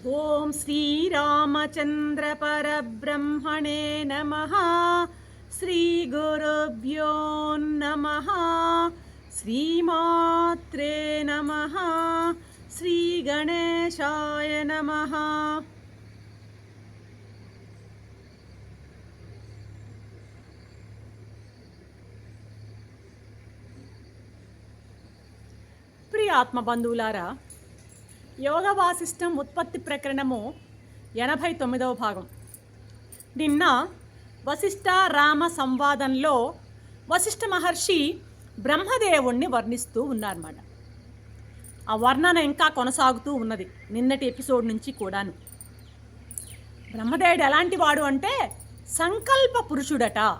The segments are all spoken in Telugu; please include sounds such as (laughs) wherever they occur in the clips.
ॐ श्रीरामचन्द्रपरब्रह्मणे नमः श्रीगुरुभ्यो नमः श्रीमात्रे नमः श्रीगणेशाय नमः ప్రియ ఆత్మ బంధువులారా యోగ వాసిష్టం ఉత్పత్తి ప్రకరణము ఎనభై తొమ్మిదవ భాగం. నిన్న వశిష్ఠ రామ సంవాదంలో వశిష్ఠ మహర్షి బ్రహ్మదేవుణ్ణి వర్ణిస్తూ ఉన్నారన్నమాట. ఆ వర్ణన ఇంకా కొనసాగుతూ ఉన్నది నిన్నటి ఎపిసోడ్ నుంచి కూడాను. బ్రహ్మదేవుడు ఎలాంటి వాడు అంటే సంకల్ప పురుషుడట.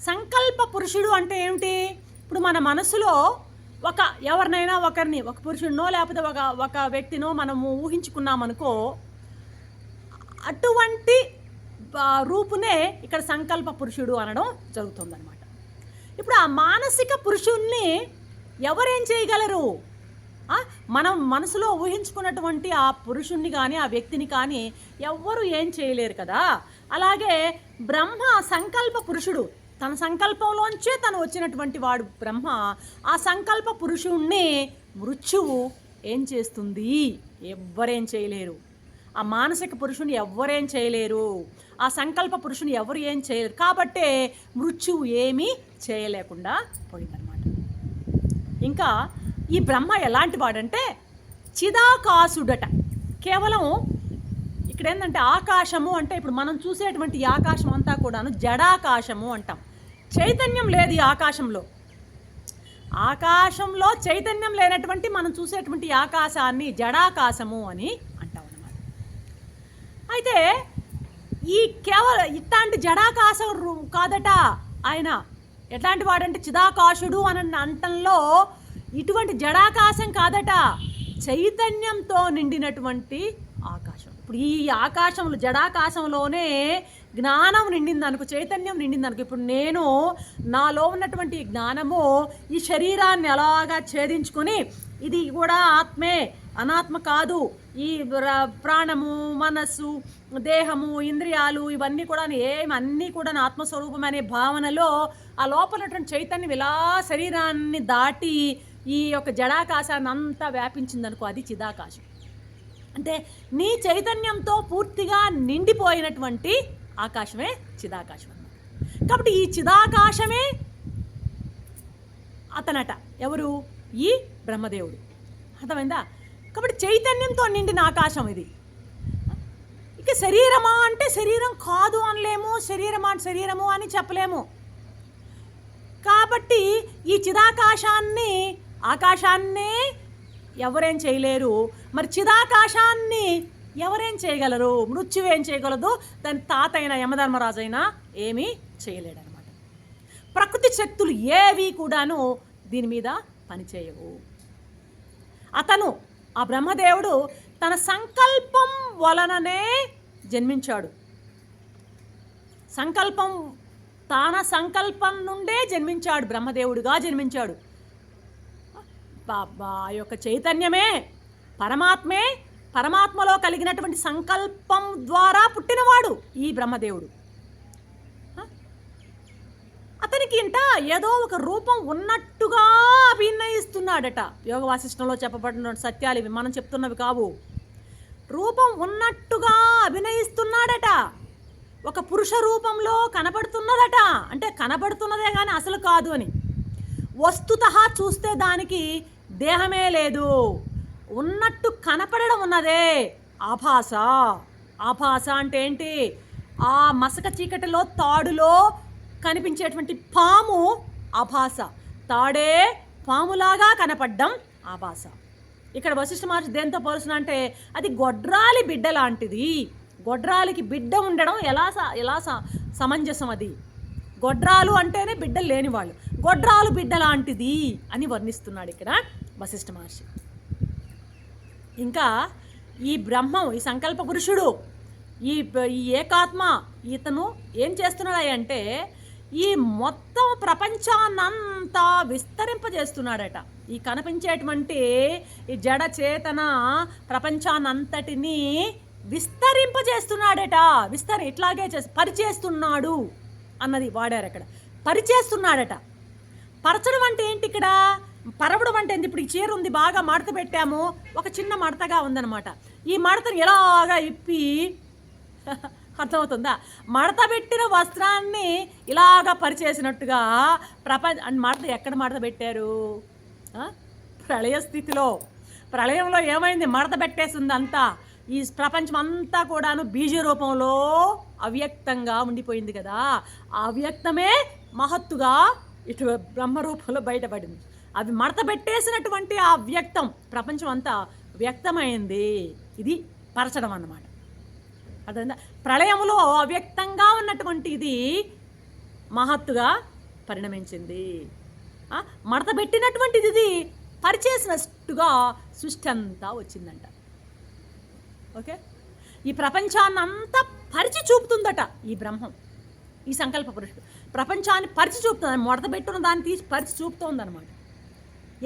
సంకల్ప పురుషుడు అంటే ఏమిటి? ఇప్పుడు మన మనసులో ఒక ఎవరినైనా ఒకరిని ఒక పురుషుడినో లేకపోతే ఒక ఒక వ్యక్తినో మనము ఊహించుకున్నామనుకో అటువంటి రూపునే ఇక్కడ సంకల్ప పురుషుడు అనడం జరుగుతుందన్నమాట. ఇప్పుడు ఆ మానసిక పురుషుల్ని ఎవరేం చేయగలరు? మనం మనసులో ఊహించుకున్నటువంటి ఆ పురుషుణ్ణి కానీ ఆ వ్యక్తిని కానీ ఎవ్వరు ఏం చేయలేరు కదా? అలాగే బ్రహ్మ సంకల్ప పురుషుడు తన సంకల్పంలోంచే తను వచ్చినటువంటి వాడు బ్రహ్మ ఆ సంకల్ప పురుషుణ్ణి మృత్యువు ఏం చేస్తుంది? ఎవ్వరేం చేయలేరు. ఆ మానసిక పురుషుని ఎవ్వరేం చేయలేరు. ఆ సంకల్ప పురుషుని ఎవరు ఏం చేయలేరు. కాబట్టే మృత్యువు ఏమీ చేయలేకుండా పోయిందనమాట ఇంకా ఈ బ్రహ్మ ఎలాంటి వాడంటే చిదాకాసుడట. కేవలం ఇక్కడ ఏంటంటే ఆకాశము అంటే ఇప్పుడు మనం చూసేటువంటి ఆకాశం అంతా కూడాను జడాకాశము అంటాం. చైతన్యం లేదు ఈ ఆకాశంలో. ఆకాశంలో చైతన్యం లేనటువంటి మనం చూసేటువంటి ఆకాశాన్ని జడాకాశము అని అంటాం అన్నమాట. అయితే ఈ కేవలం ఇట్లాంటి జడాకాశం కాదట ఆయన. ఎట్లాంటి వాడంటే చిదాకాశుడు అని అంటంలో ఇటువంటి జడాకాశం కాదట. చైతన్యంతో నిండినటువంటి ఇప్పుడు ఈ ఆకాశంలో జడాకాశంలోనే జ్ఞానం నిండింది అనుకో చైతన్యం నిండింది అనుకో. ఇప్పుడు నేను నాలో ఉన్నటువంటి జ్ఞానము ఈ శరీరాన్ని ఎలాగా ఛేదించుకొని ఇది కూడా ఆత్మే అనాత్మ కాదు. ఈ ప్రాణము మనస్సు దేహము ఇంద్రియాలు ఇవన్నీ కూడా ఏమి అన్నీ కూడా నా ఆత్మస్వరూపం అనే భావనలో ఆ లోపల చైతన్యం ఇలా శరీరాన్ని దాటి ఈ యొక్క జడాకాశాన్ని అంతా వ్యాపించిందనుకో అది చిదాకాశం. అంటే నీ చైతన్యంతో పూర్తిగా నిండిపోయినటువంటి ఆకాశమే చిదాకాశం అన్నమాట. కాబట్టి ఈ చిదాకాశమే అతనట. ఎవరు? ఈ బ్రహ్మదేవుడు. అర్థమైందా? కాబట్టి చైతన్యంతో నిండిన ఆకాశం ఇది. ఇక శరీరమా అంటే శరీరం కాదు అనలేము శరీరమా అంటే శరీరము అని చెప్పలేము. కాబట్టి ఈ చిదాకాశాన్ని ఆకాశాన్నే ఎవరేం చేయలేరు. మరి చిదాకాశాన్ని ఎవరేం చేయగలరు? మృత్యువేం చేయగలదు? దాని తాత అయిన యమధర్మరాజు అయినా ఏమీ చేయలేడనమాట ప్రకృతి శక్తులు ఏవి కూడాను దీని మీద పనిచేయవు. అతను ఆ బ్రహ్మదేవుడు తన సంకల్పం వలననే జన్మించాడు. సంకల్పం తన సంకల్పం నుండే జన్మించాడు బ్రహ్మదేవుడుగా జన్మించాడు. బా- ఆ యొక్క చైతన్యమే పరమాత్మే పరమాత్మలో కలిగినటువంటి సంకల్పం ద్వారా పుట్టినవాడు ఈ బ్రహ్మదేవుడు. అతనికి ఇంట ఏదో ఒక రూపం ఉన్నట్టుగా అభినయిస్తున్నాడట. యోగ వాసిష్టంలో చెప్పబడిన సత్యాలు ఇవి మనం చెప్తున్నవి కావు. రూపం ఉన్నట్టుగా అభినయిస్తున్నాడట. ఒక పురుష రూపంలో కనబడుతున్నదట అంటే కనబడుతున్నదే కానీ అసలు కాదు అని. వస్తుత చూస్తే దానికి దేహమే లేదు. ఉన్నట్టు కనపడడం ఉన్నదే. ఆభాస. ఆభాస అంటే ఏంటి? ఆ మసక చీకటిలో తాడులో కనిపించేటువంటి పాము ఆభాస. తాడే పాములాగా కనపడ్డం ఆభాస. ఇక్కడ వశిష్ఠ మహర్షి దేంతో పోల్చిన అంటే అది గొడ్రాలి బిడ్డ లాంటిది. గొడ్రాలికి బిడ్డ ఉండడం ఎలా స- ఎలా సమంజసం అది? గొడ్రాలు అంటేనే బిడ్డలు లేనివాళ్ళు. గొడ్రాలు బిడ్డ లాంటిది అని వర్ణిస్తున్నాడు ఇక్కడ. వశిష్ఠ మహర్షి. ఇంకా ఈ బ్రహ్మం ఈ సంకల్ప పురుషుడు ఈ ఈ ఏకాత్మ ఇతను ఏం చేస్తున్నాడంటే ఈ మొత్తం ప్రపంచాన్నంతా విస్తరింపజేస్తున్నాడట. ఈ కనిపించేటువంటి ఈ జడ చేతన ప్రపంచాన్నంతటినీ విస్తరింపజేస్తున్నాడట. విస్తర ఇట్లాగే చేసి పరిచేస్తున్నాడు అన్నది వాడారు అక్కడ పరిచేస్తున్నాడట. పరచడం అంటే ఏంటి ఇక్కడ పరవడం అంటే ఇప్పుడు ఈ చీర ఉంది బాగా మడత పెట్టాము ఒక చిన్న మడతగా ఉందన్నమాట. ఈ మడతను ఎలాగా ఇప్పి (laughs) అర్థమవుతుందా? మడత పెట్టిన వస్త్రాన్ని ఇలాగా పరిచేసినట్టుగా ప్రపంచ అండ్ మడత ఎక్కడ మడత పెట్టారు? ప్రళయ స్థితిలో. ప్రళయంలో ఏమైంది? మడత పెట్టేసింది అంతా ఈ ప్రపంచం అంతా కూడాను బీజ రూపంలో అవ్యక్తంగా ఉండిపోయింది కదా. ఆ అవ్యక్తమే మహత్తుగా ఇటు బ్రహ్మ రూపంలో బయటపడింది. అవి మడత పెట్టేసినటువంటి ఆ వ్యక్తం ప్రపంచం అంతా వ్యక్తమైంది. ఇది పరచడం అన్నమాట. అర్థమైందా? ప్రళయంలో అవ్యక్తంగా ఉన్నటువంటి ఇది మహత్తుగా పరిణమించింది. మడత పెట్టినటువంటిది ఇది పరిచేసినట్టుగా సృష్టి అంతా వచ్చిందంట. ఓకే? ఈ ప్రపంచాన్ని అంతా పరిచి చూపుతుందట ఈ బ్రహ్మం ఈ సంకల్ప పురుషుడు. ప్రపంచాన్ని పరిచి చూపుతుంది మడత పెట్టున్న దాన్ని తీసి పరిచి చూపుతోందనమాట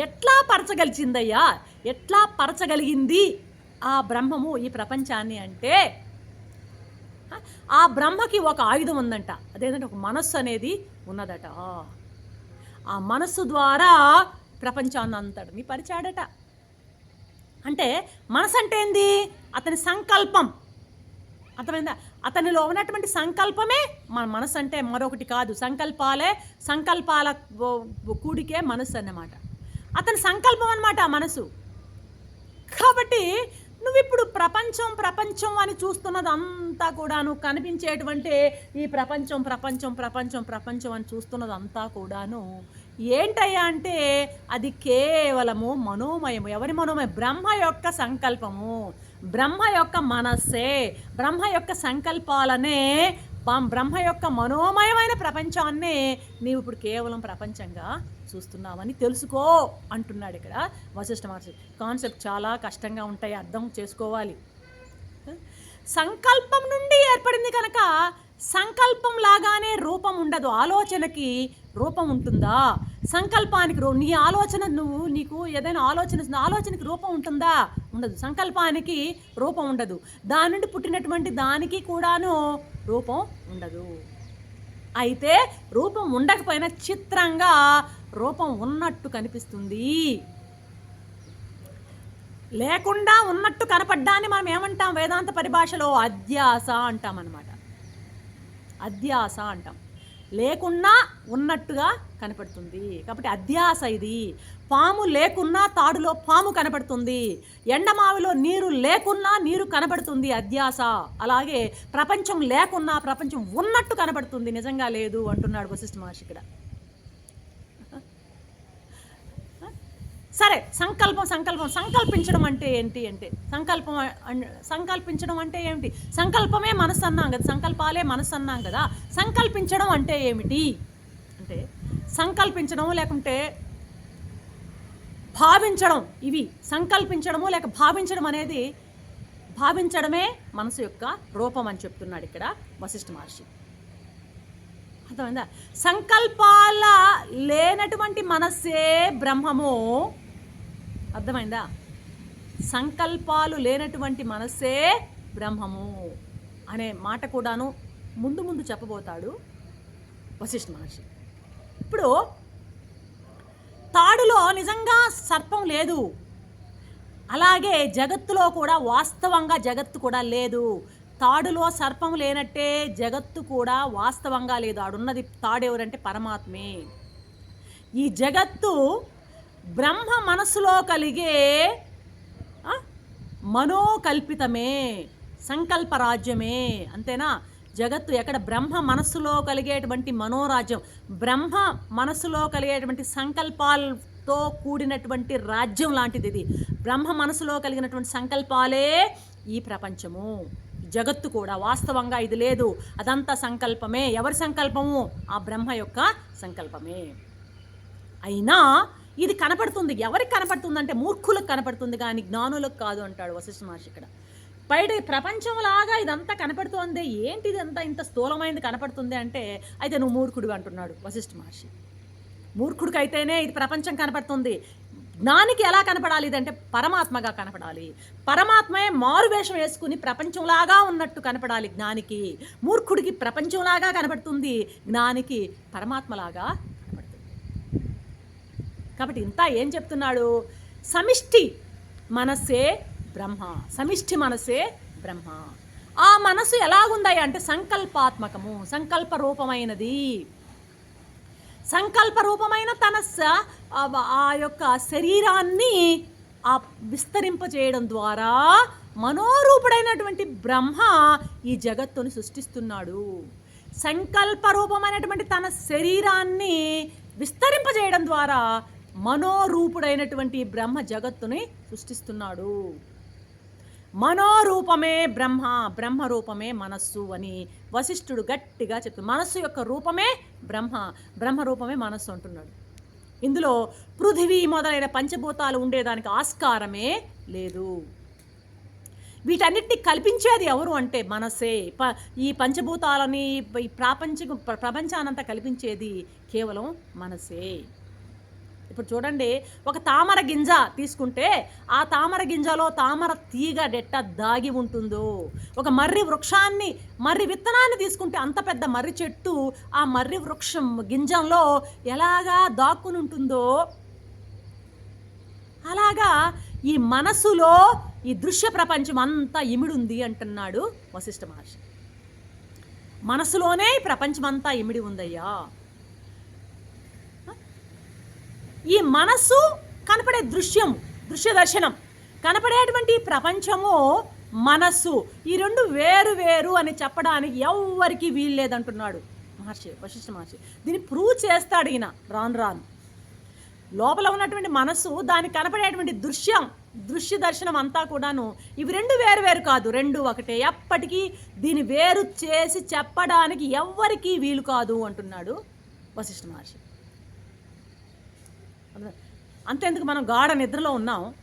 ఎట్లా పరచగలిచిందయ్యా? ఎట్లా పరచగలిగింది? ఆ బ్రహ్మము ఈ ప్రపంచాన్ని అంటే ఆ బ్రహ్మకి ఒక ఆయుధం ఉందంట. అదేంటంటే ఒక మనస్సు అనేది ఉన్నదట. ఆ మనస్సు ద్వారా ప్రపంచాన్ని అంతటిని పరిచాడట అంటే మనసు అంటే ఏంది? అతని సంకల్పం. అర్థమైందా? అతనిలో ఉన్నటువంటి సంకల్పమే మన మనసు అంటే మరొకటి కాదు. సంకల్పాలే సంకల్పాల కూడికే మనసు అన్నమాట. అతని సంకల్పం అనమాట ఆ మనసు. కాబట్టి నువ్వు ఇప్పుడు ప్రపంచం ప్రపంచం అని చూస్తున్నది అంతా కూడాను కనిపించేటువంటి ఈ ప్రపంచం ప్రపంచం ప్రపంచం ప్రపంచం అని చూస్తున్నది అంతా కూడాను ఏంటయ్యా అంటే అది కేవలము మనోమయము. ఎవరి మనోమయం? బ్రహ్మ యొక్క సంకల్పము. బ్రహ్మ యొక్క మనస్సే బ్రహ్మ యొక్క సంకల్పాలనే బ్రహ్మ యొక్క మనోమయమైన ప్రపంచాన్నే నీవు ఇప్పుడు కేవలం ప్రపంచంగా చూస్తున్నావని తెలుసుకో అంటున్నాడు ఇక్కడ వశిష్ఠ మహర్షి. కాన్సెప్ట్ చాలా కష్టంగా ఉంటాయి అర్థం చేసుకోవాలి. సంకల్పం నుండి ఏర్పడింది కనుక సంకల్పం లాగానే రూపం ఉండదు. ఆలోచనకి రూపం ఉంటుందా? సంకల్పానికి రూ నీ ఆలోచన నువ్వు నీకు ఏదైనా ఆలోచన ఆలోచనకి రూపం ఉంటుందా? ఉండదు. సంకల్పానికి రూపం ఉండదు. దాని నుండి పుట్టినటువంటి దానికి కూడాను రూపం ఉండదు. అయితే రూపం ఉండకపోయినా చిత్రంగా రూపం ఉన్నట్టు కనిపిస్తుంది. లేకుండా ఉన్నట్టు కనపడ్డాన్ని మనం ఏమంటాం? వేదాంత పరిభాషలో అధ్యాస అంటాం అనమాట అధ్యాస అంటాం. లేకున్నా ఉన్నట్టుగా కనపడుతుంది. కాబట్టి అధ్యాస ఇది. పాము లేకున్నా తాడులో పాము కనపడుతుంది. ఎండమావిలో నీరు లేకున్నా నీరు కనపడుతుంది అధ్యాస. అలాగే ప్రపంచం లేకున్నా ప్రపంచం ఉన్నట్టు కనపడుతుంది. నిజంగా లేదు అంటున్నాడు వశిష్ఠ మహర్షి ఇక్కడ. సరే సంకల్పం సంకల్పం. సంకల్పించడం అంటే ఏంటి అంటే సంకల్పం సంకల్పించడం అంటే ఏమిటి? సంకల్పమే మనసు అన్నాం కదా సంకల్పాలే మనసు అన్నాం కదా సంకల్పించడం అంటే ఏమిటి? సంకల్పించడం లేకుంటే భావించడం ఇవి సంకల్పించడము లేక భావించడం అనేది భావించడమే మనసు యొక్క రూపం అని చెప్తున్నాడు ఇక్కడ వశిష్ఠ మహర్షి. అర్థమైందా? సంకల్పాల లేనటువంటి మనస్సే బ్రహ్మము. అర్థమైందా? సంకల్పాలు లేనటువంటి మనస్సే బ్రహ్మము అనే మాట కూడాను ముందు ముందు చెప్పబోతాడు వశిష్ఠ మహర్షి. ఇప్పుడు తాడులో నిజంగా సర్పం లేదు. అలాగే జగత్తులో కూడా వాస్తవంగా జగత్తు కూడా లేదు. తాడులో సర్పం లేనట్టే జగత్తు కూడా వాస్తవంగా లేదు. ఆడున్నది తాడెవరంటే పరమాత్మే. ఈ జగత్తు బ్రహ్మ మనసులో కలిగే మనోకల్పితమే సంకల్పరాజ్యమే. అంతేనా? జగత్తు ఎక్కడ బ్రహ్మ మనస్సులో కలిగేటువంటి మనోరాజ్యం బ్రహ్మ మనస్సులో కలిగేటువంటి సంకల్పాలతో కూడినటువంటి రాజ్యం లాంటిది ఇది. బ్రహ్మ మనసులో కలిగినటువంటి సంకల్పాలే ఈ ప్రపంచము. జగత్తు కూడా వాస్తవంగా ఇది లేదు. అదంతా సంకల్పమే. ఎవరి సంకల్పము? ఆ బ్రహ్మ యొక్క సంకల్పమే. అయినా ఇది కనపడుతుంది. ఎవరికి కనపడుతుంది అంటే మూర్ఖులకు కనపడుతుంది కానీ జ్ఞానులకు కాదు అంటాడు వశిష్ఠ మహర్షి ఇక్కడ. బయట ప్రపంచంలాగా ఇదంతా కనపడుతోంది. ఏంటి ఇదంతా ఇంత స్థూలమైనది కనపడుతుంది అంటే అయితే నువ్వు మూర్ఖుడు అంటున్నాడు వశిష్ఠ మహర్షి. మూర్ఖుడికి అయితేనే ఇది ప్రపంచం కనపడుతుంది. జ్ఞానికి ఎలా కనపడాలి? ఇదంటే పరమాత్మగా కనపడాలి. పరమాత్మయే మారువేషం వేసుకుని ప్రపంచంలాగా ఉన్నట్టు కనపడాలి జ్ఞానికి. మూర్ఖుడికి ప్రపంచంలాగా కనపడుతుంది. జ్ఞానికి పరమాత్మలాగా కనపడుతుంది. కాబట్టి ఇంత ఏం చెప్తున్నాడు? సమిష్టి మనస్సే బ్రహ్మ. సమిష్టి మనసే బ్రహ్మ. ఆ మనసు ఎలాగుందాయి అంటే సంకల్పాత్మకము సంకల్ప రూపమైనది సంకల్ప రూపమైన తన స- ఆ- యొక్క శరీరాన్ని ఆ విస్తరింపజేయడం ద్వారా మనోరూపుడైనటువంటి బ్రహ్మ ఈ జగత్తుని సృష్టిస్తున్నాడు. సంకల్ప రూపమైనటువంటి తన శరీరాన్ని విస్తరింపజేయడం ద్వారా మనోరూపుడైనటువంటి బ్రహ్మ జగత్తుని సృష్టిస్తున్నాడు. మనోరూపమే బ్రహ్మ బ్రహ్మరూపమే మనస్సు అని వశిష్ఠుడు గట్టిగా చెప్తుంది మనస్సు యొక్క రూపమే బ్రహ్మ బ్రహ్మరూపమే మనస్సు అంటున్నాడు. ఇందులో పృథివీ మొదలైన పంచభూతాలు ఉండేదానికి ఆస్కారమే లేదు. వీటన్నిటిని కల్పించేది ఎవరు అంటే మనసే. ప ఈ పంచభూతాలని ఈ ప్రాపంచ ప్ర- ప్రపంచానంతా కల్పించేది కేవలం మనసే. ఇప్పుడు చూడండి ఒక తామర గింజ తీసుకుంటే ఆ తామర గింజలో తామర తీగ డెట్ట దాగి ఉంటుందో ఒక మర్రి వృక్షాన్ని మర్రి విత్తనాన్ని తీసుకుంటే అంత పెద్ద మర్రి చెట్టు ఆ మర్రి వృక్షం గింజంలో ఎలాగా దాక్కుని ఉంటుందో అలాగా ఈ మనసులో ఈ దృశ్య ప్రపంచం అంతా ఇమిడుంది అంటున్నాడు వశిష్ఠ మహర్షి. మనసులోనే ఈ ప్రపంచం అంతా ఇమిడి ఉందయ్యా. ఈ మనస్సు కనపడే దృశ్యం దృశ్య దర్శనం కనపడేటువంటి ఈ ప్రపంచము మనస్సు. ఈ రెండు వేరు వేరు అని చెప్పడానికి ఎవ్వరికి వీల్లేదంటున్నాడు మహర్షి వశిష్ఠ మహర్షి. దీన్ని ప్రూవ్ చేస్తాడు ఈయన రాను రాను. లోపల ఉన్నటువంటి మనస్సు దానికి కనపడేటువంటి దృశ్యం దృశ్య దర్శనం అంతా కూడాను ఇవి రెండు వేరు వేరు కాదు రెండు ఒకటే. ఎప్పటికీ దీన్ని వేరు చేసి చెప్పడానికి ఎవ్వరికీ వీలు కాదు అంటున్నాడు వశిష్ఠ మహర్షి. అంతెందుకు మనం గాఢ నిద్రలో ఉన్నాం?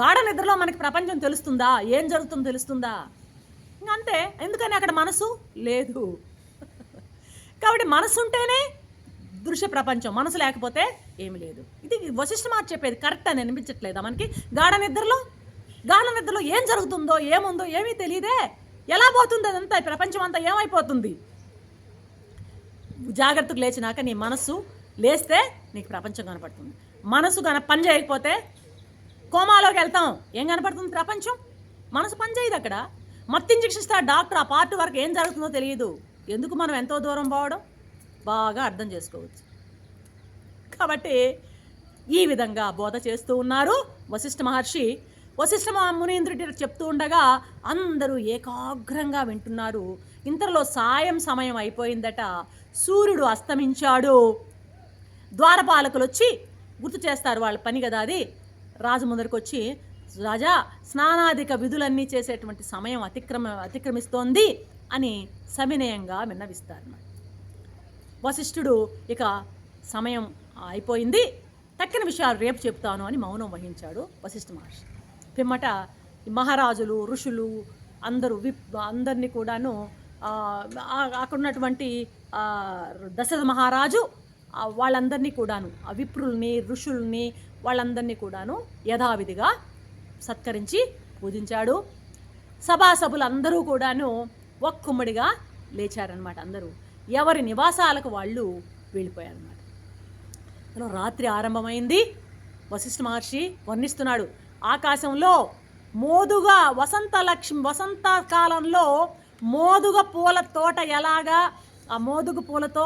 గాఢ నిద్రలో మనకి ప్రపంచం తెలుస్తుందా? ఏం జరుగుతుందో తెలుస్తుందా? ఇంక అంతే ఎందుకని అక్కడ మనసు? లేదు. కాబట్టి మనసు ఉంటేనే దృశ్య ప్రపంచం. మనసు లేకపోతే ఏమి లేదు. ఇది వశిష్ఠ మాట చెప్పేది కరెక్ట్ అని అనిపించట్లేదా మనకి? గాఢ నిద్రలో? గాఢ నిద్రలో ఏం జరుగుతుందో ఏముందో ఏమీ తెలియదే. ఎలా పోతుంది అదంతా? ప్రపంచం అంతా ఏమైపోతుంది? జాగ్రత్తకు లేచినాక నీ మనసు లేస్తే నీకు ప్రపంచం కనపడుతుంది. మనసు కన పని చేయకపోతే కోమాలోకి వెళ్తాం. ఏం కనపడుతుంది ప్రపంచం? మనసు పని చేయదు అక్కడ. మత్తు ఇంజక్షన్ ఇస్తే డాక్టర్ ఆ పార్ట్ వరకు ఏం జరుగుతుందో తెలియదు. ఎందుకు మనం ఎంతో దూరం పోవడం? బాగా అర్థం చేసుకోవచ్చు. కాబట్టి ఈ విధంగా బోధ చేస్తూ ఉన్నారు వశిష్ఠ మహర్షి. వశిష్ఠ మునీంద్రుడి చెప్తూ ఉండగా అందరూ ఏకాగ్రంగా వింటున్నారు. ఇంతలో సాయం సమయం అయిపోయిందట. సూర్యుడు అస్తమించాడు. ద్వారపాలకులు వచ్చి గుర్తు చేస్తారు వాళ్ళ పని కదా అది. రాజు ముందరికి వచ్చి రాజా స్నానాధిక విధులన్నీ చేసేటువంటి సమయం అతిక్రమ అతిక్రమిస్తోంది అని సవినయంగా విన్నవిస్తారు వశిష్ఠుడు ఇక సమయం అయిపోయింది. తక్కిన విషయాలు రేపు చెప్తాను అని మౌనం వహించాడు వశిష్ఠ మహర్షి. పిమ్మట మహారాజులు ఋషులు అందరూ విప్ అందరినీ కూడాను అక్కడ ఉన్నటువంటి దశరథ మహారాజు వాళ్ళందరినీ కూడాను ఆ విప్రుల్ని ఋషుల్ని వాళ్ళందరినీ కూడాను యథావిధిగా సత్కరించి పూజించాడు. సభాసభులందరూ కూడాను ఒక్కుమ్మడిగా లేచారనమాట అందరూ. ఎవరి నివాసాలకు వాళ్ళు వెళ్ళిపోయారన్నమాట. అలా రాత్రి ఆరంభమైంది. వశిష్ఠ మహర్షి వర్ణిస్తున్నాడు. ఆకాశంలో మోదుగా వసంత లక్ష్మి వసంత కాలంలో మోదుగ పూల తోట ఎలాగా? ఆ మోదుగ పూలతో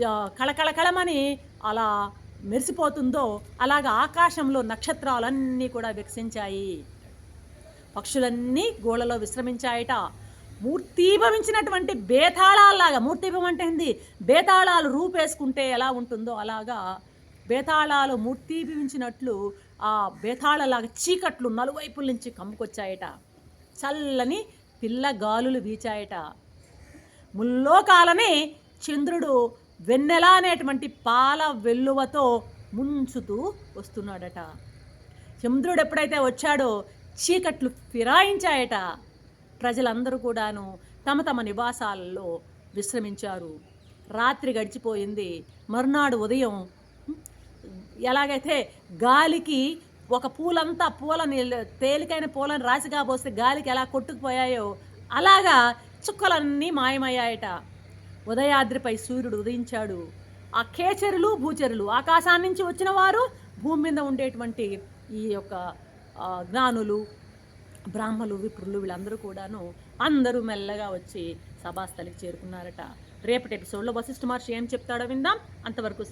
కళకళకళమని అలా మెరిసిపోతుందో అలాగా ఆకాశంలో నక్షత్రాలన్నీ కూడా వికసించాయి. పక్షులన్నీ గోళలో విశ్రమించాయట. మూర్తీభవించినటువంటి బేతాళాల్లాగా మూర్తీభం అంటే ఏంది? బేతాళాలు రూపేసుకుంటే ఎలా ఉంటుందో అలాగా బేతాళాలు మూర్తీభవించినట్లు ఆ బేతాళలాగా చీకట్లు నలువైపుల నుంచి కమ్ముకొచ్చాయట. చల్లని పిల్ల గాలులు వీచాయట. ముల్లోకాలని చంద్రుడు వెన్నెల అనేటువంటి పాల వెల్లువతో ముంచుతూ వస్తున్నాడట. చంద్రుడు ఎప్పుడైతే వచ్చాడో చీకట్లు ఫిరాయించాయట. ప్రజలందరూ కూడాను తమ తమ నివాసాలలో విశ్రమించారు. రాత్రి గడిచిపోయింది. మరునాడు ఉదయం ఎలాగైతే గాలికి ఒక పూలంతా పూల తేలికైన పూలను రాసి కాబోస్తే గాలికి ఎలా కొట్టుకుపోయాయో అలాగా చుక్కలన్నీ మాయమయ్యాయట. ఉదయాద్రిపై సూర్యుడు ఉదయించాడు. ఆ కేచరులు భూచరులు ఆకాశాన్ని నుంచి వచ్చిన వారు భూమి మీద ఉండేటువంటి ఈ యొక్క జ్ఞానులు బ్రాహ్మలు విప్రులు వీళ్ళందరూ కూడాను అందరూ మెల్లగా వచ్చి సభాస్థలికి చేరుకున్నారట. రేపటి ఎపిసోడ్లో వశిష్ఠ మహర్షి ఏం చెప్తాడో విందాం. అంతవరకు